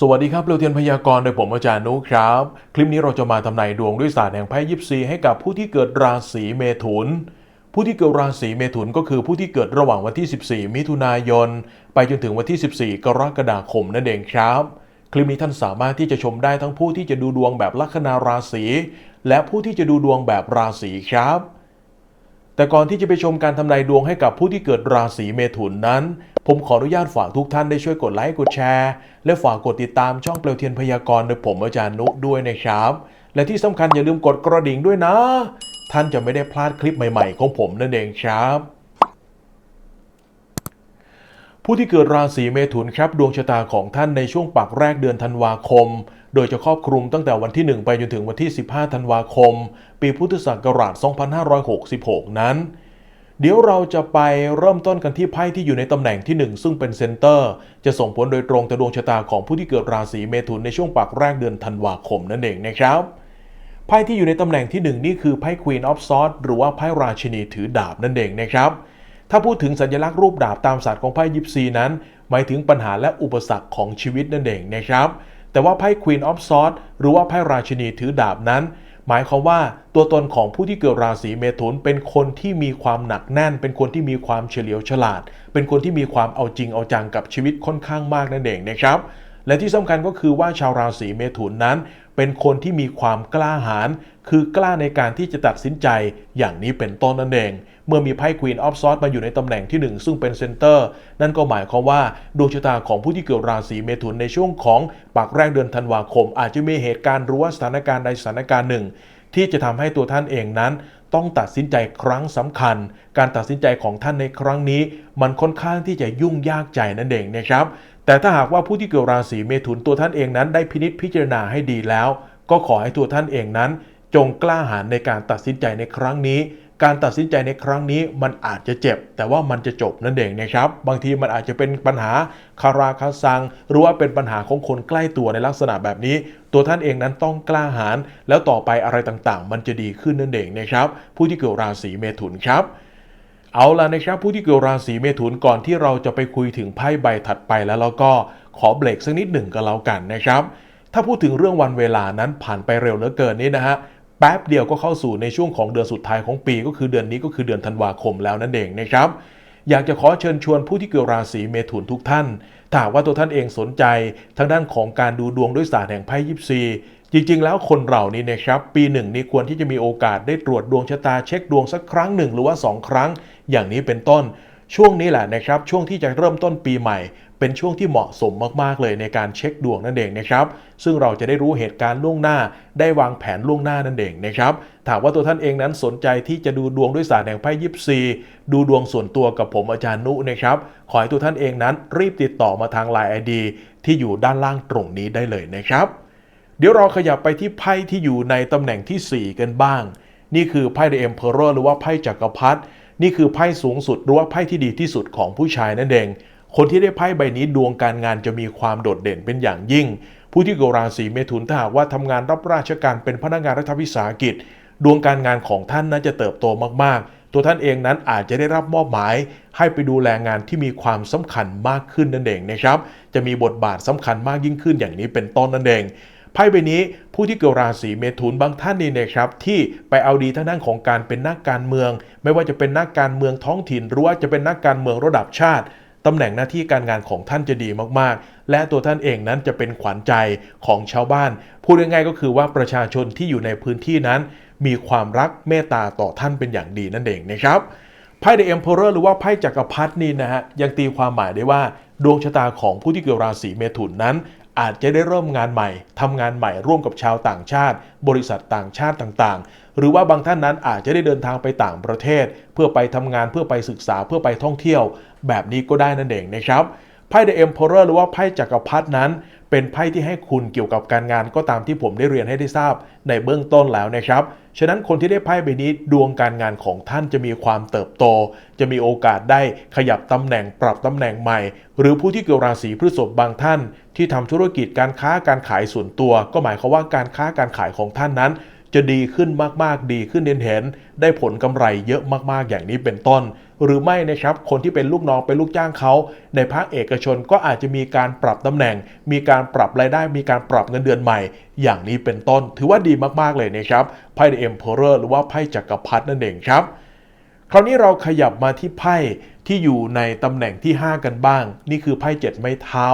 สวัสดีครับเรียวเทียนพยากรณ์โดยผมอาจารย์นุครับ คลิปนี้เราจะมาทำนายดวงด้วยศาสตร์แห่งไพ่ยิปซีให้กับผู้ที่เกิดราศีเมถุน ผู้ที่เกิดราศีเมถุนก็คือผู้ที่เกิดระหว่างวันที่ 14 มิถุนายน ไปจนถึงวันที่ 14 กรกฎาคมนั่นเองครับ คลิปนี้ท่านสามารถที่จะชมได้ทั้งผู้ที่จะดูดวงแบบลัคนาราศีและผู้ที่จะดูดวงแบบราศีครับ แต่ก่อนที่จะไปชมการทำนายดวงให้กับผู้ที่เกิดราศีเมถุนนั้น ผมขออนุญาตฝากทุกท่านได้ช่วยกดไลค์กดแชร์ และฝากกดติดตามช่องเปลวเทียนพยากรณ์โดยผมอาจารย์นุด้วยนะครับ และที่สำคัญอย่าลืมกดกระดิ่งด้วยนะ ท่านจะไม่ได้พลาดคลิปใหม่ๆ ของผมนั่นเองครับผู้ที่เกิดราศีเมถุนครับดวงชะตาของท่านในช่วงปักแรกเดือนธันวาคม โดยจะครอบคลุมตั้งแต่วันที่ 1 ไปจนถึงวันที่ 15 ธันวาคม ปีพุทธศักราช 2566 นั้น เดี๋ยวเราจะไปเริ่มต้นกันที่ไพ่ที่อยู่ในตำแหน่งที่ 1 ซึ่งเป็นเซนเตอร์ จะส่งผลโดยตรงต่อดวงชะตาของผู้ที่เกิดราศีเมถุนในช่วงปักแรกเดือนธันวาคมนั่นเองนะครับไพ่ที่อยู่ในตำแหน่งที่ 1 นี่คือไพ่ Queen of Swords หรือว่าไพ่ราชินีถือดาบนั่นเองนะครับ ถ้าพูดถึงสัญลักษณ์รูปดาบตามศาสตร์ของไพ่ยิปซีนั้น หมายถึงปัญหาและอุปสรรคของชีวิตนั่นเองนะครับ แต่ว่าไพ่ Queen of Swords หรือว่าไพ่ราชินีถือดาบนั้น หมายความว่าตัวตนของผู้ที่เกิดราศีเมถุนเป็นคนที่มีความหนักแน่น เป็นคนที่มีความเฉลียวฉลาด เป็นคนที่มีความเอาจริงเอาจังกับชีวิตค่อนข้างมากนั่นเองนะครับ และที่สำคัญก็คือว่าชาวราศีเมถุนนั้น เป็นคนที่มีความกล้าหาญคือกล้าในการที่จะตัดสินใจอย่างนี้เป็นต้นนั่นเอง เมื่อมีไพ่ Queen of Swords มาอยู่ในตำแหน่งที่ 1 ซึ่งเป็นเซนเตอร์ นั่นก็หมายความว่าดวงชะตาของผู้ที่เกิดราศีเมถุนในช่วงของปากแรกเดือนธันวาคม อาจจะมีเหตุการณ์หรือว่าสถานการณ์ใดสถานการณ์หนึ่ง ที่จะทำให้ตัวท่านเองนั้น ต้องตัดสินใจครั้งสำคัญ การตัดสินใจของท่านในครั้งนี้ มันค่อนข้างที่จะยุ่งยากใจนั่นเองนะครับ แต่ถ้าหากว่าผู้ที่เกิดราศีเมถุนตัวท่านเองนั้นได้พินิจพิจารณาให้ดีแล้ว ก็ขอให้ตัวท่านเองนั้น จงกล้าหาญในการตัดสินใจในครั้งนี้ การตัดสินใจในครั้งนี้มันอาจจะเจ็บ แต่ว่ามันจะจบนั่นเองนะครับ บางทีมันอาจจะเป็นปัญหาคาราคาซัง หรือว่าเป็นปัญหาของคนใกล้ตัวในลักษณะแบบนี้ตัวท่านเองนั้นต้องกล้าหาญแล้วต่อไปอะไรต่างๆ มันจะดีขึ้นนั่นเองนะครับ ผู้ที่เกิดราศีเมถุนครับ เอาล่ะนะครับผู้ที่เกิดราศีเมถุนก่อนที่เราจะไปคุยถึงไพ่ใบถัดไปแล้วเราก็ขอเบรกสักนิดหนึ่งก็แล้วกันนะครับ ถ้าพูดถึงเรื่องวันเวลานั้นผ่านไปเร็วเหลือเกินนี่นะฮะแป๊บเดียวก็เข้าสู่ในช่วงของเดือนสุดท้ายของปี ก็คือเดือนนี้ก็คือเดือนธันวาคมแล้วนั่นเองนะครับ อยากจะขอเชิญชวนผู้ที่เกิดราศีเมถุนทุกท่านถ้าว่าตัวท่านเองสนใจทางด้านของการดูดวงด้วยศาสตร์แห่งไพ่ยิปซีจริงๆ แล้วคนเรานี่นะครับปีหนึ่งนี่ควรที่จะมีโอกาสได้ตรวจดวงชะตาเช็คดวงสักครั้งหนึ่งหรือว่า 2 ครั้ง อย่างนี้เป็นต้น ช่วงนี้แหละนะครับ ช่วงที่จะเริ่มต้นปีใหม่ เป็นช่วงที่เหมาะสมมากๆเลยในการเช็คดวงนั่นเองนะครับ ซึ่งเราจะได้รู้เหตุการณ์ล่วงหน้า ได้วางแผนล่วงหน้านั่นเองนะครับ ถามว่าตัวท่านเองนั้นสนใจที่จะดูดวงด้วยศาสตร์แห่งไพ่ยิปซี ดูดวงส่วนตัวกับผมอาจารย์นุนะครับ ขอให้ตัวท่านเองนั้นรีบติดต่อมาทาง Line ID ที่อยู่ด้านล่างตรงนี้ได้เลยนะครับเดี๋ยวเราขยับไปที่ไพ่ที่อยู่ในตำแหน่งที่ 4 กันบ้าง นี่คือไพ่ The Emperor หรือว่าไพ่จักรพรรดิ นี่คือไพ่สูงสุดหรือว่าไพ่ที่ดีที่สุดของผู้ชายนั่นเอง คนที่ได้ไพ่ใบนี้ดวงการงานจะมีความโดดเด่นเป็นอย่างยิ่ง ผู้ที่เกิดราศีเมถุนถ้าหากว่าทำงานรับราชการเป็นพนักงานรัฐวิสาหกิจ ดวงการงานของท่านนั้นจะเติบโตมากๆ ตัวท่านเองนั้นอาจจะได้รับมอบหมาย ให้ไปดูแลงานที่มีความสำคัญมากขึ้นนั่นเองนะครับ จะมีบทบาทสำคัญมากยิ่งขึ้นอย่างนี้เป็นต้นนั่นเอง ไพ่ใบนี้ผู้ที่เกิดราศีเมถุนบางท่านนี่นะครับที่ไปเอาดีทางด้านของการเป็นนักการเมือง ไม่ว่าจะเป็นนักการเมืองท้องถิ่น หรือว่าจะเป็นนักการเมืองระดับชาติตำแหน่งหน้าที่การงานของท่านจะดีมากๆ และตัวท่านเองนั้นจะเป็นขวัญใจของชาวบ้าน พูดง่ายๆก็คือว่าประชาชนที่อยู่ในพื้นที่นั้น มีความรักเมตตาต่อท่านเป็นอย่างดีนั่นเองนะครับไพ่ The Emperor หรือว่าไพ่จักรพรรดินี่นะฮะยังตีความหมายได้ว่าดวงชะตาของผู้ที่เกิดราศีเมถุนนั้น อาจจะได้เริ่มงานใหม่ทำงานใหม่ร่วมกับชาวต่างชาติ บริษัทต่างชาติต่างๆ หรือว่าบางท่านนั้นอาจจะได้เดินทางไปต่างประเทศ เพื่อไปทำงานเพื่อไปศึกษาเพื่อไปท่องเที่ยว แบบนี้ก็ได้นั่นเองนะครับไพ่ The Emperor หรือว่าไพ่จักรพรรดินั้น เป็นไพ่ที่ให้คุณเกี่ยวกับการงานก็ตามที่ผมได้เรียนให้ได้ทราบในเบื้องต้นแล้วนะครับ ฉะนั้นคนที่ได้ไพ่ใบนี้ดวงการงานของท่านจะมีความเติบโต จะมีโอกาสได้ขยับตำแหน่งปรับตำแหน่งใหม่ หรือผู้ที่เกิดราศีพฤษภบางท่าน ที่ทำธุรกิจการค้าการขายส่วนตัว ก็หมายความว่าการค้าการขายของท่านนั้น จะดีขึ้นมากๆดีขึ้นเห็นได้ผลกำไรเยอะมากๆอย่างนี้เป็นต้น หรือไม่นะครับคนที่เป็นลูกน้องเป็นลูกจ้างเขา ในภาคเอกชนก็อาจจะมีการปรับตำแหน่ง มีการปรับรายได้ มีการปรับเงินเดือนใหม่ อย่างนี้เป็นต้น ถือว่าดีมากๆเลยนะครับไพ่ The Emperor หรือว่าไพ่จักรพรรดินั่นเองครับ คราวนี้เราขยับมาที่ไพ่ที่อยู่ในตำแหน่งที่ 5 กันบ้าง นี่คือไพ่7ไม้เท้า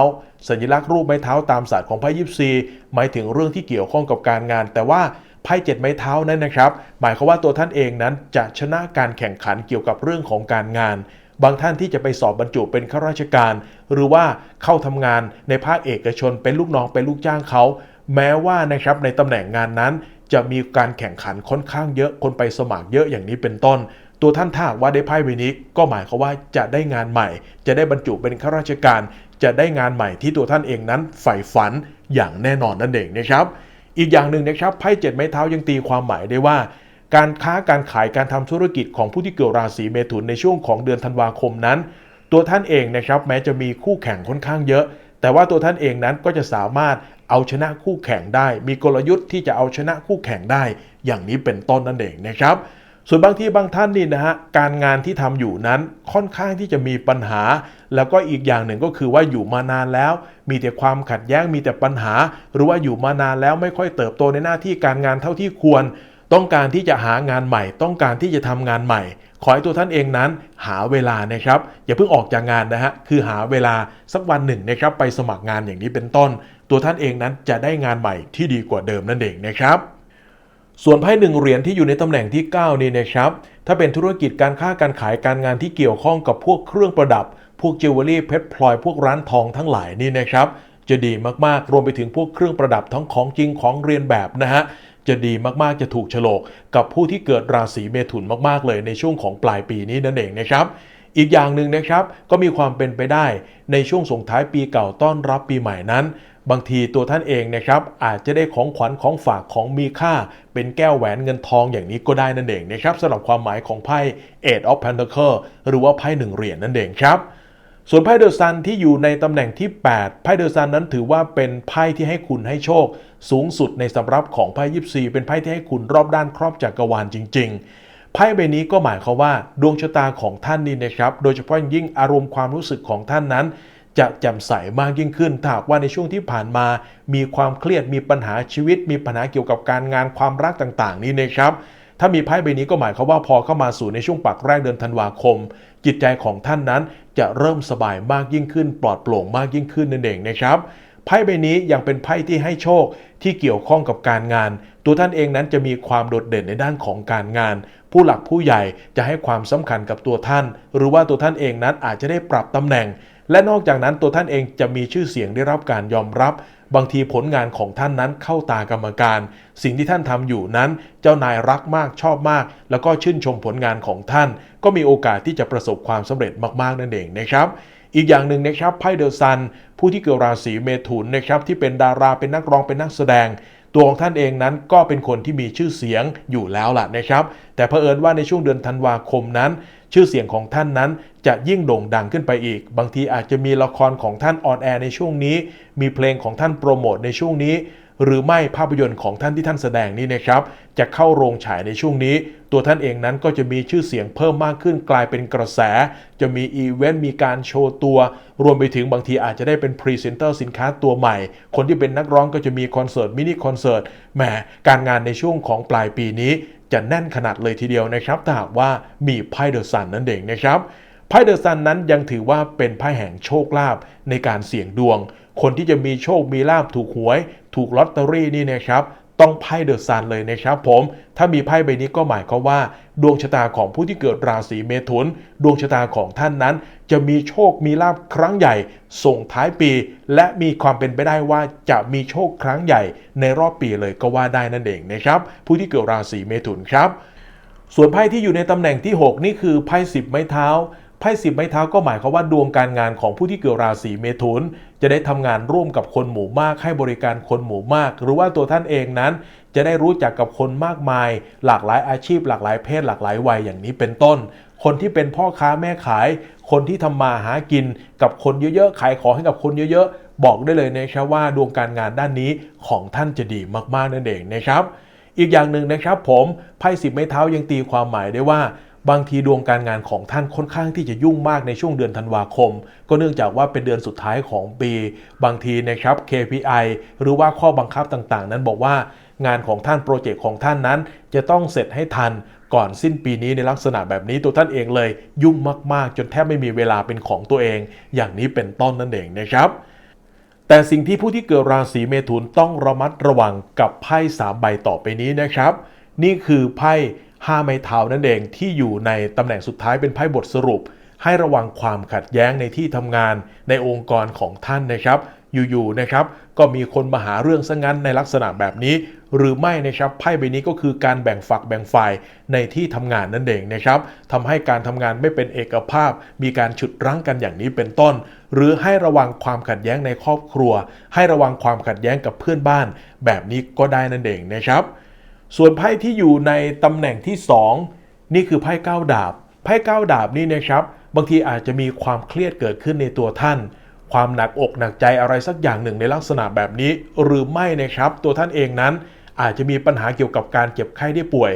สัญลักษณ์รูปไม้เท้าตามศาสตร์ของไพ่ยิปซีหมายถึงเรื่องที่เกี่ยวข้องกับการงาน แต่ว่า ไพ่7ไม้เท้านั้นนะครับ หมายความว่าตัวท่านเองนั้นจะชนะการแข่งขันเกี่ยวกับเรื่องของการงาน บางท่านที่จะไปสอบบรรจุเป็นข้าราชการ หรือว่าเข้าทำงานในภาคเอกชนเป็นลูกน้องเป็นลูกจ้างเขาแม้ว่านะครับในตำแหน่งงานนั้น จะมีการแข่งขันค่อนข้างเยอะคนไปสมัครเยอะอย่างนี้เป็นต้น ตัวท่านถ้าหากว่าได้ไพ่ใบนี้ก็หมายความว่าจะได้งานใหม่ จะได้บรรจุเป็นข้าราชการ จะได้งานใหม่ที่ตัวท่านเองนั้นใฝ่ฝันอย่างแน่นอนนั่นเองนะครับ อีกอย่างหนึ่งนะครับไพ่เจ็ดไม้เท้ายังตีความหมายได้ว่า การค้าการขายการทำธุรกิจของผู้ที่เกิดราศีเมถุนในช่วงของเดือนธันวาคมนั้น ตัวท่านเองนะครับแม้จะมีคู่แข่งค่อนข้างเยอะ แต่ว่าตัวท่านเองนั้นก็จะสามารถเอาชนะคู่แข่งได้ มีกลยุทธ์ที่จะเอาชนะคู่แข่งได้ อย่างนี้เป็นต้นนั่นเองนะครับ ส่วนบางที่บางท่านนี่นะฮะการงานที่ทำอยู่นั้นค่อนข้างที่จะมีปัญหา แล้วก็อีกอย่างหนึ่งก็คือว่าอยู่มานานแล้ว มีแต่ความขัดแย้งมีแต่ปัญหา หรือว่าอยู่มานานแล้วไม่ค่อยเติบโตในหน้าที่การงานเท่าที่ควร ต้องการที่จะหางานใหม่ ต้องการที่จะทำงานใหม่ ขอให้ตัวท่านเองนั้นหาเวลานะครับ อย่าเพิ่งออกจากงานนะฮะคือหาเวลาสักวันหนึ่งนะครับไปสมัครงานอย่างนี้เป็นต้น ตัวท่านเองนั้นจะได้งานใหม่ที่ดีกว่าเดิมนั่นเองนะครับ ส่วนไพ่หนึ่งเหรียญที่อยู่ในตำแหน่งที่ 9 นี่นะครับ ถ้าเป็นธุรกิจการค้าการขายการงานที่เกี่ยวข้องกับพวกเครื่องประดับ พวกจิวเวลรี่เพชรพลอยพวกร้านทองทั้งหลายนี่นะครับ จะดีมากๆ รวมไปถึงพวกเครื่องประดับทั้งของจริงของเรียนแบบนะฮะจะดีมากๆ จะถูกฉลกกับผู้ที่เกิดราศีเมถุนมากๆ เลยในช่วงของปลายปีนี้นั่นเองนะครับ อีกอย่างหนึ่งนะครับก็มีความเป็นไปได้ในช่วงส่งท้ายปีเก่าต้อนรับปีใหม่นั้น บางทีตัวท่านเองนะครับอาจจะได้ของขวัญของฝากของมีค่า เป็นแก้วแหวนเงินทองอย่างนี้ก็ได้นั่นเองนะครับสำหรับความหมายของไพ่ Eight of Pentacles หรือว่าไพ่หนึ่งเหรียญนั่นเองครับส่วนไพ่เดอะซันที่อยู่ในตำแหน่งที่ 8 ไพ่เดอะซันนั้นถือว่าเป็นไพ่ที่ให้คุณให้โชค สูงสุดในสำรับของไพ่ยิปซีเป็นไพ่ที่ให้คุณรอบด้านครอบจักรวาลจริง ๆ ไพ่ใบนี้ก็หมายความว่าดวงชะตาของท่านนี่นะครับ โดยเฉพาะยิ่งอารมณ์ความรู้สึกของท่านนั้น จะแจ่มใสมากยิ่งขึ้นถ้าหากว่าในช่วงที่ผ่านมา มีความเครียดมีปัญหาชีวิต มีปัญหาเกี่ยวกับการงานความรักต่างๆ นี่นะครับถ้ามีไพ่ใบนี้ก็หมายความว่าพอเข้ามาสู่ในช่วงปักแรกเดือนธันวาคม จิตใจของท่านนั้นจะเริ่มสบายมากยิ่งขึ้น ปลอดโปร่งมากยิ่งขึ้นนั่นเองนะครับไพ่ใบนี้ยังเป็นไพ่ที่ให้โชคที่เกี่ยวข้องกับการงาน ตัวท่านเองนั้นจะมีความโดดเด่นในด้านของการงาน ผู้หลักผู้ใหญ่จะให้ความสำคัญกับตัวท่าน หรือว่าตัวท่านเองนั้นอาจจะได้ปรับตำแหน่ง และนอกจากนั้นตัวท่านเองจะมีชื่อเสียงได้รับการยอมรับ บางทีผลงานของท่านนั้นเข้าตากรรมการ สิ่งที่ท่านทำอยู่นั้น เจ้านายรักมากชอบมาก แล้วก็ชื่นชมผลงานของท่าน ก็มีโอกาสที่จะประสบความสำเร็จมากๆนั่นเองนะครับอีกอย่างหนึ่งนะครับไพ่เดอซัน ผู้ที่เกิดราศีเมถุนนะครับที่เป็นดาราเป็นนักร้องเป็นนักแสดง ตัวของท่านเองนั้นก็เป็นคนที่มีชื่อเสียงอยู่แล้วล่ะนะครับ แต่เผอิญว่าในช่วงเดือนธันวาคมนั้น ชื่อเสียงของท่านนั้นจะยิ่งโด่งดังขึ้นไปอีก บางทีอาจจะมีละครของท่านออนแอร์ในช่วงนี้ มีเพลงของท่านโปรโมทในช่วงนี้ หรือไม่ภาพยนตร์ของท่านที่ท่านแสดงนี่นะครับจะเข้าโรงฉายในช่วงนี้ ตัวท่านเองนั้นก็จะมีชื่อเสียงเพิ่มมากขึ้นกลายเป็นกระแส จะมีอีเวนต์มีการโชว์ตัว รวมไปถึงบางทีอาจจะได้เป็นพรีเซนเตอร์สินค้าตัวใหม่ คนที่เป็นนักร้องก็จะมีคอนเสิร์ตมินิคอนเสิร์ตแหมการงานในช่วงของปลายปีนี้ จะแน่นขนาดเลยทีเดียวนะครับถ้าหากว่ามีไพ่เดอะซันนั่นเองนะครับไพ่เดอะซันนั้นยังถือว่าเป็นไพ่แห่งโชคลาภในการเสี่ยงดวง คนที่จะมีโชคมีลาภถูกหวย ถูกลอตเตอรี่นี่นะครับ ต้องไพ่เดอะซันเลยนะครับผม ถ้ามีไพ่ใบนี้ก็หมายความว่า ดวงชะตาของผู้ที่เกิดราศีเมถุน ดวงชะตาของท่านนั้น จะมีโชคมีลาภครั้งใหญ่ ส่งท้ายปี และมีความเป็นไปได้ว่าจะมีโชคครั้งใหญ่ ในรอบปีเลยก็ว่าได้นั่นเองนะครับ ผู้ที่เกิดราศีเมถุนครับ ส่วนไพ่ที่อยู่ในตำแหน่งที่ 6 นี่คือไพ่สิบไม้เท้าไพ่สิบไม้เท้าก็หมายความว่าดวงการงานของผู้ที่เกิดราศีเมถุน จะได้ทำงานร่วมกับคนหมู่มากให้บริการคนหมู่มาก หรือว่าตัวท่านเองนั้น จะได้รู้จักกับคนมากมาย หลากหลายอาชีพ หลากหลายเพศ หลากหลายวัยอย่างนี้เป็นต้น คนที่เป็นพ่อค้าแม่ขาย คนที่ทำมาหากินกับคนเยอะๆขายของให้กับคนเยอะๆ บอกได้เลยนะครับว่าดวงการงานด้านนี้ของท่านจะดีมากๆนั่นเองนะครับ อีกอย่างหนึ่งนะครับ ผมไพ่สิบไม้เท้ายังตีความหมายได้ว่า บางทีดวงการงานของท่านค่อนข้างที่จะยุ่งมากในช่วงเดือนธันวาคม ก็เนื่องจากว่าเป็นเดือนสุดท้ายของปี บางทีนะครับ KPI หรือว่าข้อบังคับต่างๆ นั้นบอกว่างานของท่านโปรเจกต์ของท่านนั้น จะต้องเสร็จให้ทันก่อนสิ้นปีนี้ในลักษณะแบบนี้ตัวท่านเองเลย ยุ่งมากๆ จนแทบไม่มีเวลาเป็นของตัวเอง อย่างนี้เป็นต้นนั่นเองนะครับ แต่สิ่งที่ผู้ที่เกิดราศีเมถุนต้องระมัดระวังกับไพ่สามใบต่อไปนี้นะครับ นี่คือไพ่ ห้าไม้เท้านั่นเองที่อยู่ในตำแหน่งสุดท้ายเป็นไพ่บทสรุป ให้ระวังความขัดแย้งในที่ทำงานในองค์กรของท่านนะครับ อยู่ๆนะครับ ก็มีคนมาหาเรื่องซะงั้นในลักษณะแบบนี้ หรือไม่นะครับไพ่ใบนี้ก็คือการแบ่งฝักแบ่งฝ่ายในที่ทำงานนั่นเองนะครับทำให้การทำงานไม่เป็นเอกภาพ มีการฉุดรั้งกันอย่างนี้เป็นต้น หรือให้ระวังความขัดแย้งในครอบครัว ให้ระวังความขัดแย้งกับเพื่อนบ้าน แบบนี้ก็ได้นั่นเองนะครับ ส่วนไพ่ที่อยู่ในตำแหน่งที่ 2 นี่คือไพ่เก้าดาบ ไพ่เก้าดาบนี่นะครับ บางทีอาจจะมีความเครียดเกิดขึ้นในตัวท่าน ความหนักอกหนักใจอะไรสักอย่างหนึ่งในลักษณะแบบนี้ หรือไม่นะครับ ตัวท่านเองนั้น อาจจะมีปัญหาเกี่ยวกับการเจ็บไข้ได้ป่วย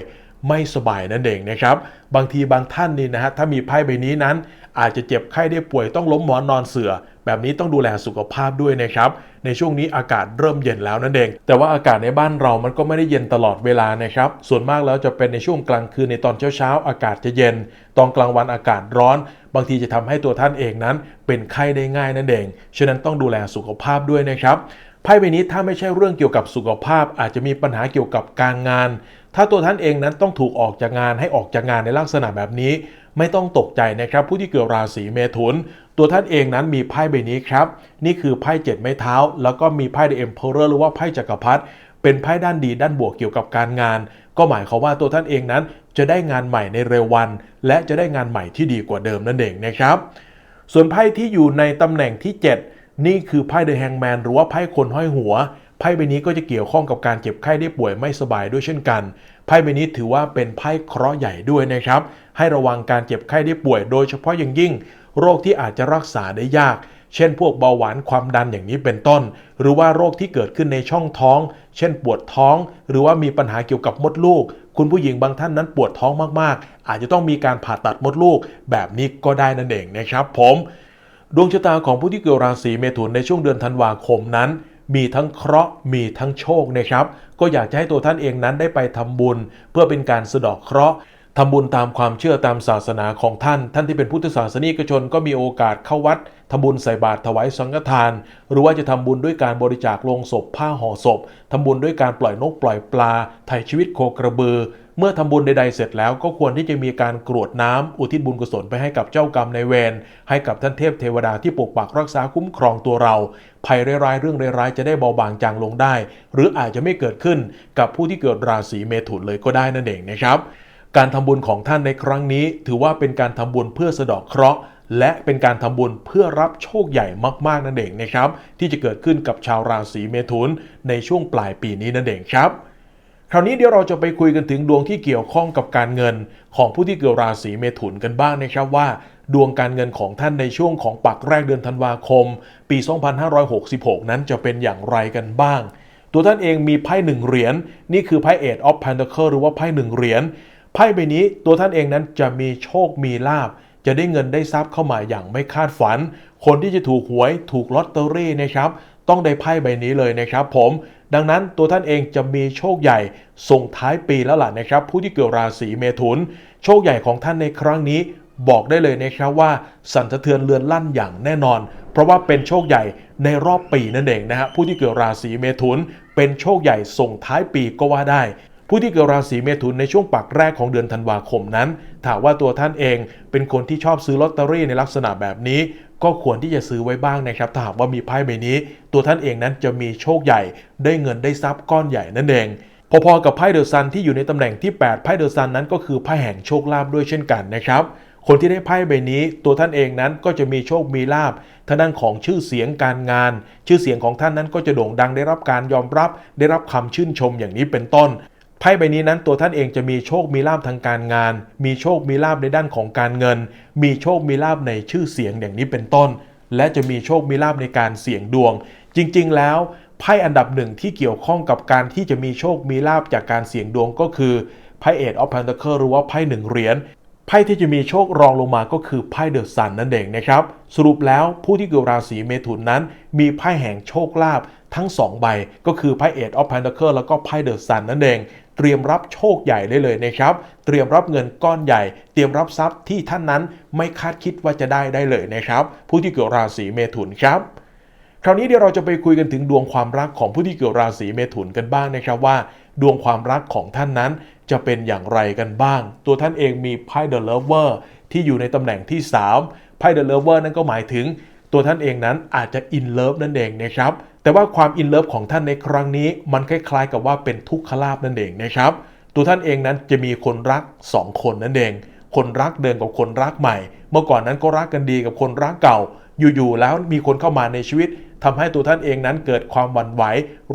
ไม่สบายนั่นเองนะครับ บางทีบางท่านนี่นะฮะถ้ามีไพ่ใบนี้นั้น อาจจะเจ็บไข้ได้ป่วยต้องล้มหมอนนอนเสือ แบบนี้ต้องดูแลสุขภาพด้วยนะครับ ในช่วงนี้อากาศเริ่มเย็นแล้วนั่นเอง แต่ว่าอากาศในบ้านเรามันก็ไม่ได้เย็นตลอดเวลานะครับ ส่วนมากแล้วจะเป็นในช่วงกลางคืนในตอนเช้าๆอากาศจะเย็น ตอนกลางวันอากาศร้อน บางทีจะทำให้ตัวท่านเองนั้น เป็นไข้ได้ง่ายนั่นเอง ฉะนั้นต้องดูแลสุขภาพด้วยนะครับไพ่ใบนี้ถ้าไม่ใช่เรื่องเกี่ยวกับสุขภาพ อาจจะมีปัญหาเกี่ยวกับการงาน ถ้าตัวท่านเองนั้นต้องถูกออกจากงานให้ออกจากงานในลักษณะแบบนี้ ไม่ต้องตกใจนะครับ ผู้ที่เกิดราศีเมถุน ตัวท่านเองนั้นมีไพ่ใบนี้ครับ นี่คือไพ่เจ็ดไม้เท้า แล้วก็มีไพ่ The Emperor หรือว่าไพ่จักรพรรดิเป็นไพ่ด้านดีด้านบวกเกี่ยวกับการงาน ก็หมายความว่าตัวท่านเองนั้น จะได้งานใหม่ในเร็ววัน และจะได้งานใหม่ที่ดีกว่าเดิมนั่นเองนะครับ ส่วนไพ่ที่อยู่ในตำแหน่งที่ 7 นี่คือไพ่เดอะแฮงแมนหรือว่าไพ่คนห้อยหัวไพ่ใบนี้ก็จะเกี่ยวข้องกับการเจ็บไข้ได้ป่วยไม่สบายด้วยเช่นกัน ไพ่ใบนี้ถือว่าเป็นไพ่เคราะห์ใหญ่ด้วยนะครับ ให้ระวังการเจ็บไข้ได้ป่วยโดยเฉพาะอย่างยิ่ง โรคที่อาจจะรักษาได้ยาก เช่น พวกเบาหวานความดันอย่างนี้เป็นต้น หรือว่าโรคที่เกิดขึ้นในช่องท้อง เช่น ปวดท้อง หรือว่ามีปัญหาเกี่ยวกับมดลูก คุณผู้หญิงบางท่านนั้นปวดท้องมากๆ อาจจะต้องมีการผ่าตัดมดลูก แบบนี้ก็ได้นั่นเองนะครับผมดวงชะตาของผู้ที่เกิดราศีเมถุนในช่วงเดือนธันวาคมนั้น มีทั้งเคราะห์มีทั้งโชคนะครับ ก็อยากจะให้ตัวท่านเองนั้นได้ไปทำบุญ เพื่อเป็นการสะดอกเคราะห์ ทำบุญตามความเชื่อตามศาสนาของท่าน ท่านที่เป็นพุทธศาสนิกชนก็มีโอกาสเข้าวัดทำบุญใส่บาตรถวายสังฆทาน หรือว่าจะทำบุญด้วยการบริจาคโลงศพ ผ้าห่อศพทำบุญด้วยการปล่อยนกปล่อยปลาไถ่ชีวิตโคกระบือ เมื่อทำบุญใดๆเสร็จแล้วก็ควรที่จะมีการกรวดน้ำอุทิศบุญกุศลไปให้กับเจ้ากรรมในายเวรให้กับท่านเทพเทวดาที่ปกปักรักษาคุ้มครองตัวเรา ภัยร้ายๆเรื่องร้ายๆจะได้เบาบางจางลงได้ หรืออาจจะไม่เกิดขึ้นกับผู้ที่เกิดราศีเมถุนเลยก็ได้นั่นเองนะครับ การทำบุญของท่านในครั้งนี้ ถือว่าเป็นการทำบุญเพื่อสะดอกเคราะห์และเป็นการทำบุญเพื่อรับโชคใหญ่มากๆนั่นเองนะครับ ที่จะเกิดขึ้นกับชาวราศีเมถุนในช่วงปลายปีนี้นั่นเองครับ คราวนี้เดี๋ยวเราจะไปคุยกันถึงดวงที่เกี่ยวข้องกับการเงิน ของผู้ที่เกิดราศีเมถุนกันบ้างนะครับว่า ดวงการเงินของท่านในช่วงของปักแรกเดือนธันวาคม ปี 2566 นั้นจะเป็นอย่างไรกันบ้าง ตัวท่านเองมีไพ่หนึ่งเหรียญนี่คือไพ่ Eight of Pentacle หรือว่าไพ่หนึ่งเหรียญ ไพ่ใบนี้ตัวท่านเองนั้นจะมีโชคมีลาบ จะได้เงินได้ทรัพย์เข้ามาอย่างไม่คาดฝัน คนที่จะถูกหวยถูกลอตเตอรี่นะครับ ต้องได้ไพ่ใบนี้เลยนะครับผมดังนั้นตัวท่านเองจะมีโชคใหญ่ส่งท้ายปีแล้วล่ะนะครับ ผู้ที่เกิดราศีเมถุน โชคใหญ่ของท่านในครั้งนี้บอกได้เลยนะครับว่าสั่นสะเทือนเรือนลั่นอย่างแน่นอน เพราะว่าเป็นโชคใหญ่ในรอบปีนั่นเองนะฮะผู้ที่เกิดราศีเมถุน เป็นโชคใหญ่ส่งท้ายปีก็ว่าได้ ผู้ที่เกิดราศีเมถุนในช่วงปักแรกของเดือนธันวาคมนั้นถามว่าตัวท่านเองเป็นคนที่ชอบซื้อลอตเตอรี่ในลักษณะแบบนี้ ก็ควรที่จะซื้อไว้บ้างนะครับถ้าหากว่ามีไพ่ใบนี้ ตัวท่านเองนั้นจะมีโชคใหญ่ ได้เงินได้ทรัพย์ก้อนใหญ่นั่นเองพอๆกับไพ่เดอะซันที่อยู่ในตำแหน่งที่ 8 ไพ่เดอะซันนั้นก็คือไพ่แห่งโชคลาภด้วยเช่นกันนะครับคนที่ได้ไพ่ใบนี้ ตัวท่านเองนั้นก็จะมีโชคมีลาภทางด้านของชื่อเสียงการงาน ชื่อเสียงของท่านนั้นก็จะโด่งดังได้รับการยอมรับ ได้รับคำชื่นชมอย่างนี้เป็นต้น ไพ่ใบนี้นั้นตัวท่านเองจะมีโชคมีลาภทางการงาน มีโชคมีลาภในด้านของการเงิน มีโชคมีลาภในชื่อเสียงอย่างนี้เป็นต้น และจะมีโชคมีลาภในการเสี่ยงดวง จริง ๆ แล้วไพ่อันดับหนึ่งที่เกี่ยวข้องกับการที่จะมีโชคมีลาภจากการเสี่ยงดวงก็คือไพ่เอ็ดออฟพันเ c อร์หรือว่าไพ่หนึ่งเหรียญไพ่ที่จะมีโชครองลงมาก็คือไพ่เดอะซันนั่นเองนะครับ สรุปแล้วผู้ที่เกิดราศีเมถุนนั้น มีไพ่แห่งโชคลาภทั้ง 2 ใบ ก็คือไพ่เอ็ดออฟ e n น a c l e แล้วก็ไพ่เดอะซันนั่นเอง เตรียมรับโชคใหญ่ได้เลยนะครับ เตรียมรับเงินก้อนใหญ่ เตรียมรับทรัพย์ที่ท่านนั้นไม่คาดคิดว่าจะได้ได้เลยนะครับ ผู้ที่เกิดราศีเมถุนครับคราวนี้เดี๋ยวเราจะไปคุยกันถึงดวงความรักของผู้ที่เกิดราศีเมถุนกันบ้างนะครับว่า ดวงความรักของท่านนั้นจะเป็นอย่างไรกันบ้าง ตัวท่านเองมีไพ่ The Lover ที่อยู่ในตำแหน่งที่3ไพ่ The Lover นั่นก็หมายถึง ตัวท่านเองนั้นอาจจะ in love นั่นเองนะครับ แต่ว่าความ in love ของท่านในครั้งนี้ มันคล้ายๆ กับว่าเป็นทุกขลาบนั่นเองนะครับ ตัวท่านเองนั้นจะมีคนรัก 2 คนนั่นเอง คนรักเดิมกับคนรักใหม่ เมื่อก่อนนั้นก็รักกันดีกับคนรักเก่า อยู่ๆแล้วมีคนเข้ามาในชีวิตทำให้ตัวท่านเองนั้นเกิดความหวั่นไหว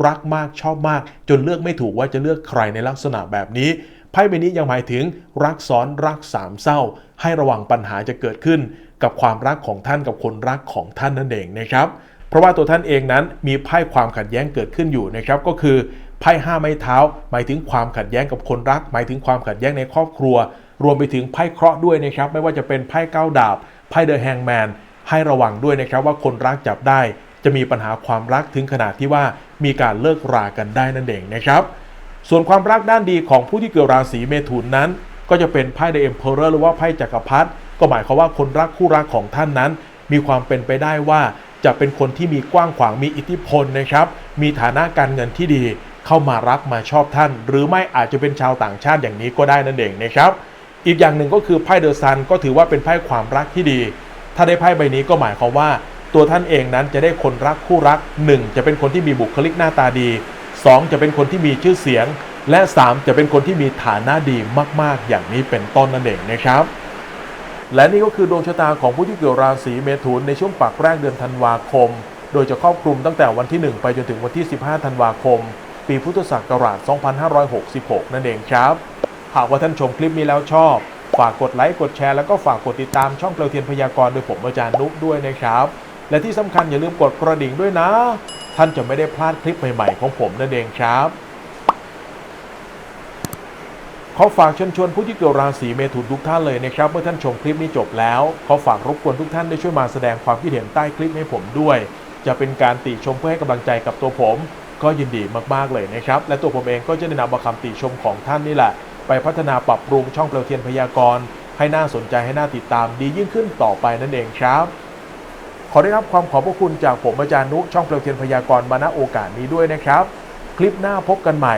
รักมากชอบมาก จนเลือกไม่ถูกว่าจะเลือกใครในลักษณะแบบนี้ไพ่ใบนี้ยังหมายถึงรักซ้อนรักสามเศร้า ให้ระวังปัญหาจะเกิดขึ้น กับความรักของท่านกับคนรักของท่านนั่นเองนะครับ เพราะว่าตัวท่านเองนั้นมีไพ่ความขัดแย้งเกิดขึ้นอยู่นะครับก็คือไพ่ห้าไม้เท้า หมายถึงความขัดแย้งกับคนรัก หมายถึงความขัดแย้งในครอบครัว รวมไปถึงไพ่เคราะห์ด้วยนะครับไม่ว่าจะเป็นไพ่เก้าดาบไพ่เดอะแฮงแมนให้ระวังด้วยนะครับว่าคนรักจับได้ จะมีปัญหาความรักถึงขนาดที่ว่ามีการเลิกรากันได้นั่นเองนะครับส่วนความรักด้านดีของผู้ที่เกิดราศีเมถุนนั้น ก็จะเป็นไพ่ The Emperor หรือว่าไพ่จักรพรรดิก็หมายความว่าคนรักคู่รักของท่านนั้น มีความเป็นไปได้ว่า จะเป็นคนที่มีกว้างขวางมีอิทธิพลนะครับ มีฐานะการเงินที่ดี เข้ามารักมาชอบท่าน หรือไม่อาจจะเป็นชาวต่างชาติอย่างนี้ก็ได้นั่นเองนะครับ อีกอย่างหนึ่งก็คือไพ่เดอะซันก็ถือว่าเป็นไพ่ความรักที่ดี ถ้าได้ไพ่ใบนี้ก็หมายความว่า ตัวท่านเองนั้นจะได้คนรักคู่รัก 1 จะเป็นคนที่มีบุคลิกหน้าตาดี 2 จะเป็นคนที่มีชื่อเสียง และ 3 จะเป็นคนที่มีฐานะดีมาก ๆ อย่างนี้เป็นต้นนั่นเองนะครับ และนี่ก็คือดวงชะตาของผู้ที่เกิดราศีเมถุนในช่วงปากแรกเดือนธันวาคม โดยจะครอบคลุมตั้งแต่วันที่ 1 ไปจนถึงวันที่ 15 ธันวาคม ปีพุทธศักราช 2566 นั่นเองครับ หากว่าท่านชมคลิปนี้แล้วชอบ ฝากกดไลค์ กดแชร์ แล้วก็ฝากกดติดตามช่องเปลวเทียนพยากรณ์โดยผมอาจารย์นุ๊กด้วยนะครับ และที่สำคัญอย่าลืมกดกระดิ่งด้วยนะ ท่านจะไม่ได้พลาดคลิปใหม่ๆของผมนั่นเองครับ ขอฝากเชิญชวนผู้ที่เกิดราศีเมถุนทุกท่านเลยนะครับ เมื่อท่านชมคลิปนี้จบแล้วเขอฝากรบกวนทุกท่านได้ช่วยมาแสดงความคิดเห็นใต้คลิปให้ผมด้วย จะเป็นการติชมเพื่อให้กำลังใจกับตัวผม ก็ยินดีมากๆเลยนะครับ และตัวผมเองก็จะได้นำเอาคำติชมของท่านนี่แหละ ไปพัฒนาปรับปรุงช่องเปลวเทียนพยากรณ์ให้น่าสนใจให้น่าติดตามดียิ่งขึ้นต่อไปนั่นเองครับขอได้รับความขอบพระคุณจากผมอาจารย์นุช่องเปลวเทียนพยากรณ์มาณโอกาสนี้ด้วยนะครับ คลิปหน้าพบกันใหม่